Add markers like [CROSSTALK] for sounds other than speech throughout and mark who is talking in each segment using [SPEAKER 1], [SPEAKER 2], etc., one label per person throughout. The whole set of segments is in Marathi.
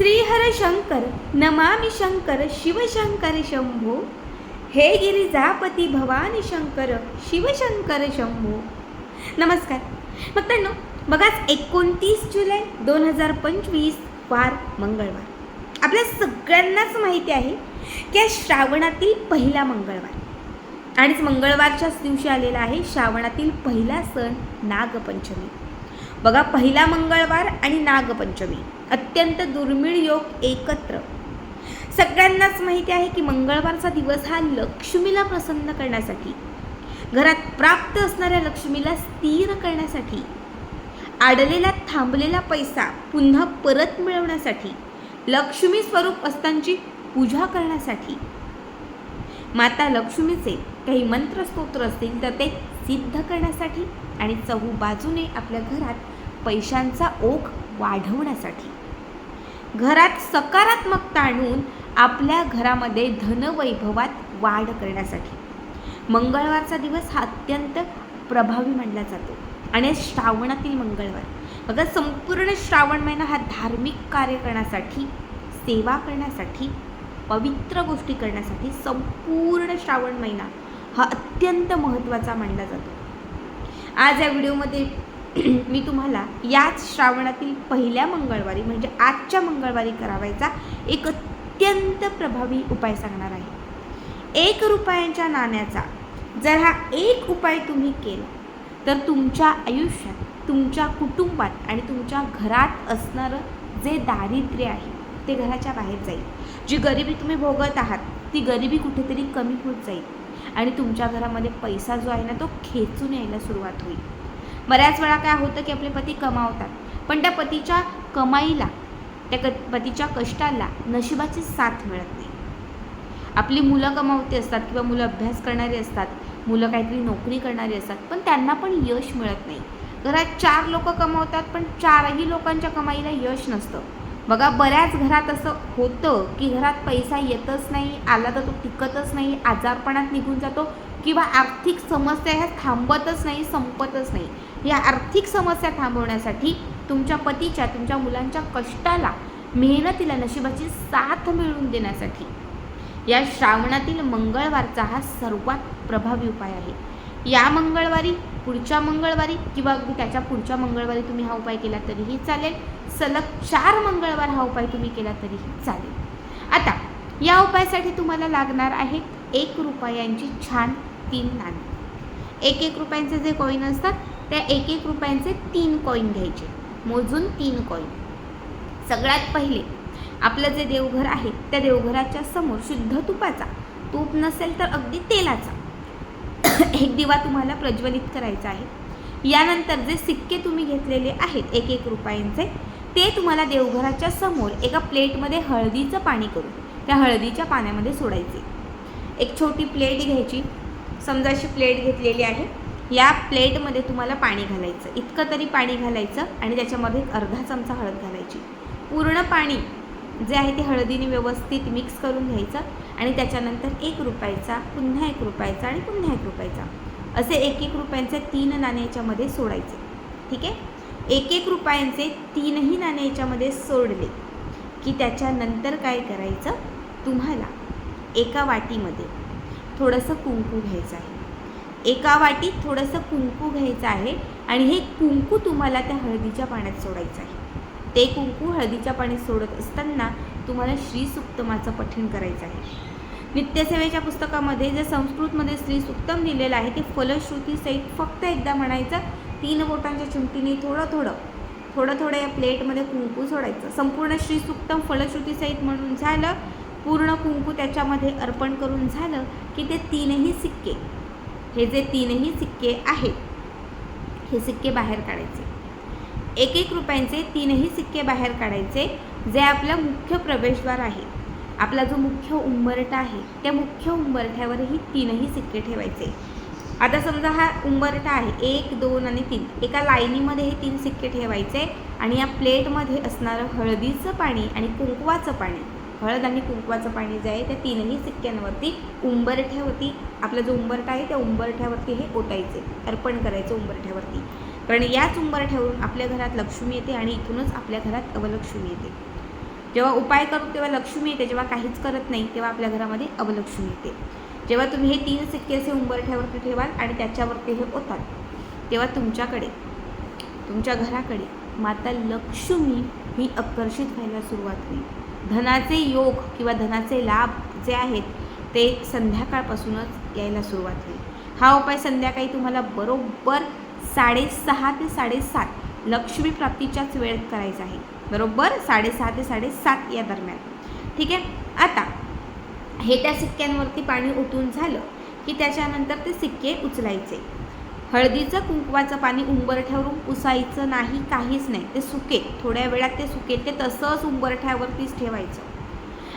[SPEAKER 1] श्रीहर शंकर नमामि शंकर शिवशंकर शंभो। हे गिरिजापती भवानी शंकर शिवशंकर शंभो। नमस्कार। मित्रांनो बघाच एकोणतीस जुलै दोन हजार पंचवीस वार मंगळवार. आपल्या सगळ्यांनाच माहिती आहे की आज श्रावणातील पहिला मंगळवार. आणिच मंगळवारच्याच दिवशी आलेला आहे श्रावणातील पहिला सण नागपंचमी. बघा पहिला मंगळवार आणि नागपंचमी. अत्यंत दुर्मिळ योग एकत्र. सगळ्यांनाच माहिती आहे की मंगळवारचा दिवस हा लक्ष्मीला प्रसन्न करण्यासाठी घरात प्राप्त असणाऱ्या लक्ष्मीला स्थिर करण्यासाठी आडलेला थांबलेला पैसा पुन्हा परत मिळवण्यासाठी लक्ष्मी स्वरूप असतांची पूजा करण्यासाठी. माता लक्ष्मीचे काही मंत्र स्तोत्र असतील तर ते सिद्ध करण्यासाठी आणि चहू बाजूने आपल्या घरात पैशांचा ओघ वाढवण्यासाठी. घरात सकारात्मकता आणून आपल्या घरामध्ये धनवैभवात वाढ करण्यासाठी. मंगळवारचा दिवस हा अत्यंत प्रभावी मानला जातो आणि श्रावणातील मंगळवार. बघा संपूर्ण श्रावण महिना हा धार्मिक कार्य करण्यासाठी सेवा करण्यासाठी पवित्र गोष्टी करण्यासाठी संपूर्ण श्रावण महिना हा अत्यंत महत्त्वाचा मानला जातो. आज या व्हिडिओमध्ये [CLEARS THROAT] मी तुम्हाला याच श्रावणातील पहिल्या मंगळवारी म्हणजे आजच्या मंगळवारी करावायचा एक अत्यंत प्रभावी उपाय सांगणार आहे. एक रुपयांच्या नाण्याचा जर हा एक उपाय तुम्ही केला तर तुमच्या आयुष्यात तुमच्या कुटुंबात आणि तुमच्या घरात असणारं जे दारिद्र्य आहे ते घराच्या बाहेर जाईल. जी गरिबी तुम्ही भोगत आहात ती गरिबी कुठेतरी कमी होत जाईल. आणि तुमच्या घरामध्ये पैसा जो आहे ना तो खेचून यायला सुरुवात होईल. बऱ्याच वेळा काय होतं की आपले पती कमावतात. पण त्या पतीच्या कमाईला त्या क पतीच्या कष्टाला नशिबाची साथ मिळत नाही. आपली मुलं कमावते असतात किंवा मुलं अभ्यास करणारी असतात मुलं काहीतरी नोकरी करणारी असतात पण त्यांना पण यश मिळत नाही. घरात चार लोक कमावतात पण चारही लोकांच्या कमाईला यश नसतं. बघा बऱ्याच घरात असं होतं की घरात पैसा येतच नाही आला तर तो टिकतच नाही आजारपणात निघून जातो किंवा आर्थिक समस्या ह्या थांबतच नाही संपतच नाही. या आर्थिक समस्या थांबवण्यासाठी तुमच्या पतीच्या तुमच्या मुलांच्या कष्टाला मेहनतीला नशिबाची साथ मिळवून देण्यासाठी या श्रावणातील मंगळवारचा हा सर्वात प्रभावी उपाय आहे. या मंगळवारी पुढच्या मंगळवारी किंवा अगदी त्याच्या पुढच्या मंगळवारी तुम्ही हा उपाय केला तरीही चालेल. सलग चार मंगळवार हा उपाय तुम्ही केला तरीही चालेल. आता या उपायासाठी तुम्हाला लागणार आहेत एक रुपयांची छान तीन नाणी. एक एक रुपयांचे जे कॉईन असतात त्या एक एक रुपयांचे तीन कॉईन घ्यायचे. मोजून तीन कॉईन सगळ्यात पहिले आपलं जे देवघर आहे त्या देवघराच्या समोर शुद्ध तुपाचा तूप नसेल तर अगदी तेलाचा. [LAUGHS] एक दिवा तुम्हाला प्रज्वलित करायचा आहे. यानंतर जे सिक्के तुम्ही घेतलेले आहेत एक एक रुपयांचे ते तुम्हाला देवघराच्या समोर एका प्लेटमध्ये हळदीचं पाणी करून त्या हळदीच्या पाण्यामध्ये सोडायचे. एक छोटी प्लेट घ्यायची. समजा अशी प्लेट घेतलेली आहे. या प्लेटमध्ये तुम्हाला पाणी घालायचं. इतकं तरी पाणी घालायचं आणि त्याच्यामध्ये अर्धा चमचा हळद घालायची. पूर्ण पाणी जे आहे ते हळदीने व्यवस्थित मिक्स करून घ्यायचं. आणि त्याच्यानंतर एक रुपयाचा पुन्हा एक रुपयाचा आणि पुन्हा एक रुपयाचा. असे एक एक रुपयांचे तीन नाणे याच्यामध्ये सोडायचे. ठीक आहे? एक एक रुपयांचे तीनही नाणे याच्यामध्ये सोडले की त्याच्यानंतर काय करायचं? तुम्हाला एका वाटीमध्ये थोडंसं कुंकू घ्यायचं आहे. एका वाटीत थोडंसं कुंकू घ्यायचं आहे आणि हे कुंकू तुम्हाला त्या हळदीच्या पाण्यात सोडायचं आहे. ते कुंकू हळदीच्या पाण्यात सोडत असताना तुम्हाला श्री सुक्तमाचं पठण करायचं आहे. नित्यसेवेच्या पुस्तकामध्ये जे संस्कृतमध्ये श्री सुक्तम दिलेलं आहे ते फलश्रुतीसहित फक्त एकदा म्हणायचं तीन बोटांच्या चिमटीने थोडं थोडं थोडं थोडं या प्लेटमध्ये कुंकू सोडायचं. संपूर्ण श्री सुक्तम फलश्रुतीसहित म्हणून झालं पूर्ण कुंकू त्याच्यामध्ये अर्पण करून झालं की ते तीनही सिक्के. हे जे तीनही सिक्के आहेत हे सिक्के बाहेर काढायचे. एक एक रुपयांचे तीनही सिक्के बाहेर काढायचे जे आपलं मुख्य प्रवेशद्वार आहे. आपला जो मुख्य उंबरठा आहे त्या मुख्य उंबरठ्यावरही तीनही सिक्के ठेवायचे. आता समजा हा उंबरठा आहे एक दोन आणि तीन. एका लाईनीमध्ये हे तीन सिक्के ठेवायचे आणि या प्लेटमध्ये असणारं हळदीचं पाणी आणि कुंकवाचं पाणी हळद आणि कुंकवाचं पाणी जे आहे त्या तीनही सिक्क्यांवरती उंबरठ्यावरती आपला जो उंबरठा आहे त्या उंबरठ्यावरती हे ओतायचे अर्पण करायचं उंबरठ्यावरती. कारण याच उंबरठ्यावरून आपल्या घरात लक्ष्मी येते आणि इथूनच आपल्या घरात अवलक्ष्मी येते. जेव्हा उपाय करू तेव्हा लक्ष्मी येते जेव्हा काहीच करत नाही तेव्हा आपल्या घरामध्ये अवलक्ष्मी येते. जेव्हा तुम्ही हे तीन सिक्के असे उंबरठ्यावरती ठेवाल आणि त्याच्यावरती हे होतात तेव्हा तुमच्याकडे तुमच्या घराकडे माता लक्ष्मी ही आकर्षित व्हायला सुरुवात होईल. धनाचे योग किंवा धनाचे लाभ जे आहेत ते संध्याकाळपासूनच यायला सुरुवात होईल. हा उपाय संध्याकाळी तुम्हाला बरोबर साडेसहा ते साडेसात लक्ष्मी प्राप्तीच्याच वेळेत करायचा आहे. बरोबर साडेसहा ते साडेसात या दरम्यान. ठीक आहे? आता हे त्या सिक्क्यांवरती पाणी ओतून झालं की त्याच्यानंतर ते सिक्के उचलायचे. हळदीचं कुंकवाचं पाणी उंबरठ्यावरून पुसायचं नाही काहीच नाही. ते सुके थोड्या वेळात ते सुके. ते तसंच उंबरठ्यावरतीच ठेवायचं.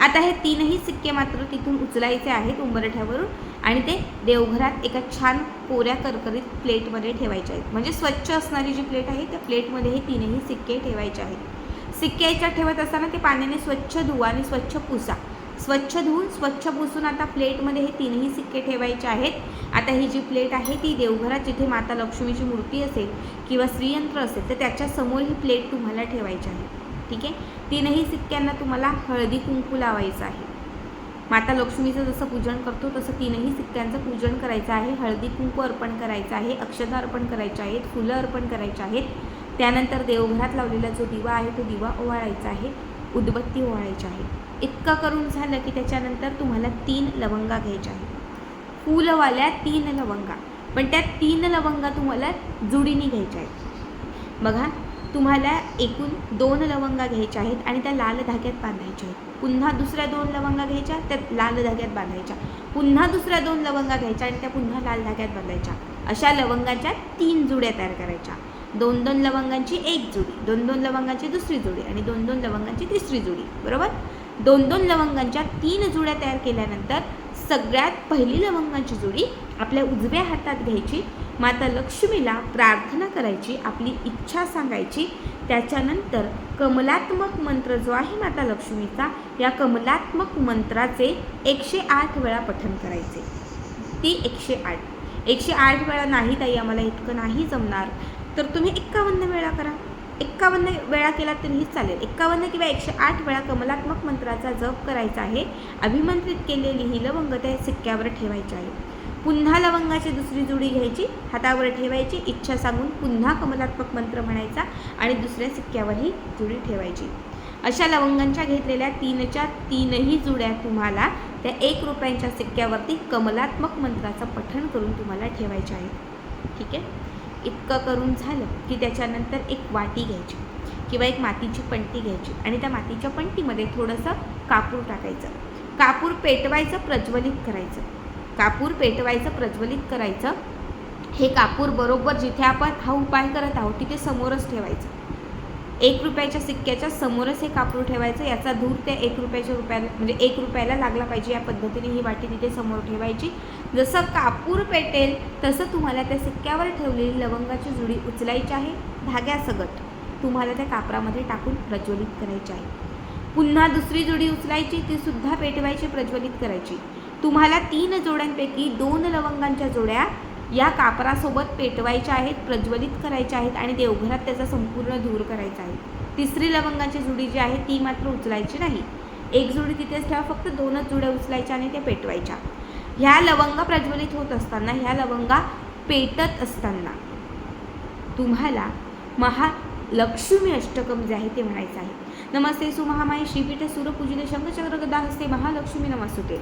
[SPEAKER 1] आता हे तीनही सिक्के मात्र तिथून उचलायचे आहेत उंबरठ्यावरून आणि ते देवघरात एका छान कोऱ्या करकरीत प्लेटमध्ये ठेवायचे आहेत. म्हणजे स्वच्छ असणारी जी प्लेट आहे त्या प्लेटमध्ये हे तीनही सिक्के ठेवायचे आहेत. सिक्के याच्यात ठेवत असताना ते पाण्याने स्वच्छ धुवा आणि स्वच्छ पुसा. स्वच्छ धुवून स्वच्छ पुसून आता प्लेटमध्ये हे तीनही सिक्के ठेवायचे आहेत. आता ही जी प्लेट आहे ती देवघरात जिथे माता लक्ष्मीची मूर्ती असेल किंवा श्रीयंत्र असेल तर त्याच्यासमोर ही प्लेट तुम्हाला ठेवायची आहे. ठीक आहे? तीनही सिक्क्यांना तुम्हाला हळदी कुंकू लावायचं आहे. माता लक्ष्मीचं जसं पूजन करतो तसं तीनही सिक्क्यांचं पूजन करायचं आहे. हळदी कुंकू अर्पण करायचं आहे अक्षता अर्पण करायचे आहेत फुलं अर्पण करायचे आहेत. त्यानंतर देवघरात लावलेला जो दिवा आहे तो दिवा ओवाळायचा आहे उदबत्ती ओवाळायची आहे. इतकं करून झालं की त्याच्यानंतर तुम्हाला तीन लवंगा घ्यायच्या आहेत. फुलवाल्या तीन लवंगा. पण त्या तीन लवंगा तुम्हाला जुडीने घ्यायच्या आहेत. बघा तुम्हाला एकूण दोन लवंगा घ्यायच्या आहेत आणि त्या लाल धाग्यात बांधायच्या आहेत. पुन्हा दुसऱ्या दोन लवंगा घ्यायच्या त्या लाल धाग्यात बांधायच्या. पुन्हा दुसऱ्या दोन लवंगा घ्यायच्या आणि त्या पुन्हा लाल धाग्यात बांधायच्या. अशा लवंगाच्या तीन जुड्या तयार करायच्या. दोन दोन लवंगांची एक जोडी दोन दोन लवंगांची दुसरी जोडी आणि दोन दोन लवंगांची तिसरी जोडी बरोबर? दोन दोन लवंगांच्या तीन जुड्या तयार केल्यानंतर सगळ्यात पहिली लवंगांची जोडी आपल्या उजव्या हातात घ्यायची माता लक्ष्मीला प्रार्थना करायची आपली इच्छा सांगायची. त्याच्यानंतर कमलात्मक मंत्र जो आहे माता लक्ष्मीचा या कमलात्मक मंत्राचे एकशे आठ वेळा पठण करायचे. ती एकशे आठ. एकशे आठ वेळा नाही ताई आम्हाला इतकं नाही जमणार. तर तुम्ही एक्कावन्न वेळा करा. एक्कावन्न वेळा केला तरीही चालेल. एक्कावन्न किंवा एकशे आठ वेळा कमलात्मक मंत्राचा जप करायचा आहे. अभिमंत्रित केलेली ही लवंग त्या सिक्क्यावर ठेवायची आहे. पुन्हा लवंगाची दुसरी जुडी घ्यायची हातावर ठेवायची इच्छा सांगून पुन्हा कमलात्मक मंत्र म्हणायचा आणि दुसऱ्या सिक्क्यावर ही ठेवायची. अशा लवंगांच्या घेतलेल्या तीनच्या तीनही जुड्या तुम्हाला त्या एक रुपयांच्या सिक्क्यावरती कमलात्मक मंत्राचं पठण करून तुम्हाला ठेवायच्या आहेत ठीक आहे? इतकं करून झालं की त्याच्यानंतर एक वाटी घ्यायची किंवा एक मातीची पंटी घ्यायची आणि त्या मातीच्या पंटीमध्ये थोडंसं कापूर टाकायचं. कापूर पेटवायचं प्रज्वलित करायचं. कापूर पेटवायचं प्रज्वलित करायचं. हे कापूर बरोबर जिथे आपण हा उपाय करत आहोत तिथे समोरच ठेवायचं. एक रुपयाच्या सिक्क्याच्या समोरच हे कापूर ठेवायचं याचा धूर त्या एक रुपयाच्या रुपयाला म्हणजे एक रुपयाला लागला पाहिजे या पद्धतीने ही वाटी तिथे समोर ठेवायची. जसं कापूर पेटेल तसं तुम्हाला त्या सिक्क्यावर ठेवलेली लवंगाची जुडी उचलायची आहे धाग्यासगट तुम्हाला त्या कापरामध्ये टाकून प्रज्वलित करायची आहे. पुन्हा दुसरी जोडी उचलायची ती सुद्धा पेटवायची प्रज्वलित करायची. तुम्हाला तीन जोड्यांपैकी दोन लवंगांच्या जोड्या या कापरासोबत पेटवायच्या आहेत प्रज्वलित करायच्या आहेत आणि देवघरात त्याचा संपूर्ण धूर करायचा आहे. तिसरी लवंगाची जुडी जी आहे ती मात्र उचलायची नाही. एक जुडी तिथेच ठेवा फक्त दोनच जुड्या उचलायच्या आणि त्या पेटवायच्या. ह्या लवंगा प्रज्वलित होत असताना ह्या लवंगा पेटत असताना तुम्हाला महालक्ष्मी अष्टकम जे आहे ते म्हणायचं आहे. नमस्ते सुमहामाई श्रीपीठ सूरपूजिले शंखचक्र गदा हस्ते महालक्ष्मी नमस्ते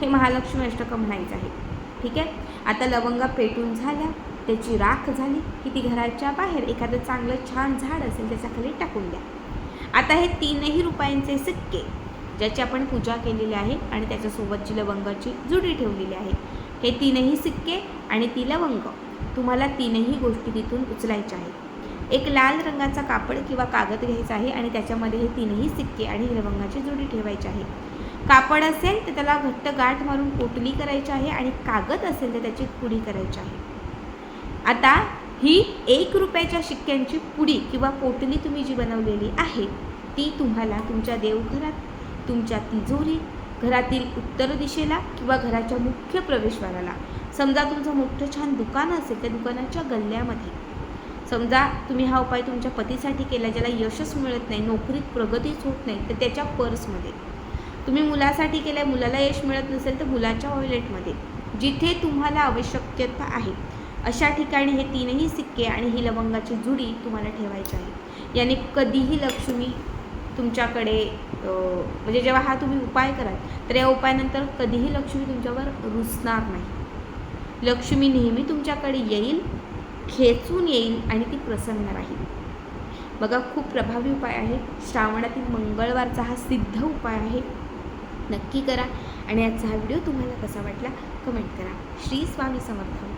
[SPEAKER 1] हे महालक्ष्मी अष्टकम म्हणायचं आहे. ठीक आहे? आता लवंगा पेटून झाल्या त्याची राख झाली की ती घराच्या बाहेर एखादं चांगलं छान झाड असेल त्याच्याखाली टाकून द्या. आता हे तीनही रुपयांचे सिक्के ज्याची आपण पूजा केलेली आहे आणि त्याच्यासोबतची लवंगाची जुडी ठेवलेली आहे हे तीनही सिक्के आणि ती लवंग तुम्हाला तीनही गोष्टी तिथून उचलायच्या आहेत. एक लाल रंगाचा कापड किंवा कागद घ्यायचा आहे आणि त्याच्यामध्ये हे तीनही सिक्के आणि लवंगाची जुडी ठेवायची आहे. कापड असेल तर त्याला घट्ट गाठ मारून पोटली करायची आहे आणि कागद असेल तर त्याची पुडी करायची आहे. आता ही एक रुपयाच्या शिक्क्यांची पुडी किंवा पोटली तुम्ही जी बनवलेली आहे ती तुम्हाला तुमच्या देवघरात तुमच्या तिजोरीत घरातील उत्तर दिशेला किंवा घराच्या मुख्य प्रवेशद्वाराला. समजा तुमचं मोठं छान दुकान असेल त्या दुकानाच्या गल्ल्यामध्ये. समजा तुम्ही हा उपाय तुमच्या पतीसाठी केला ज्याला यशच मिळत नाही नोकरीत प्रगतीच होत नाही तर त्याच्या पर्समध्ये. तुम्ही मुलासाठी केलं आहे मुलाला यश मिळत नसेल तर मुलाच्या वॉयलेटमध्ये जिथे तुम्हाला आवश्यकता आहे. अशा ठिकाणी हे तीनही सिक्के आणि ही लवंगाची जुडी तुम्हाला ठेवायची आहे. याने कधीही लक्ष्मी तुमच्याकडे म्हणजे जेव्हा हा तुम्ही उपाय कराल तर या उपायानंतर कधीही लक्ष्मी तुमच्यावर रुसणार नाही. लक्ष्मी नेहमी तुमच्याकडे येईल खेचून येईल आणि ती प्रसन्न राहील. बघा खूप प्रभावी उपाय आहे. श्रावणातील मंगळवारचा हा सिद्ध उपाय आहे. नक्की करा. आणि आजचा हा व्हिडिओ तुम्हाला कसा वाटला कमेंट करा. श्री स्वामी समर्थ.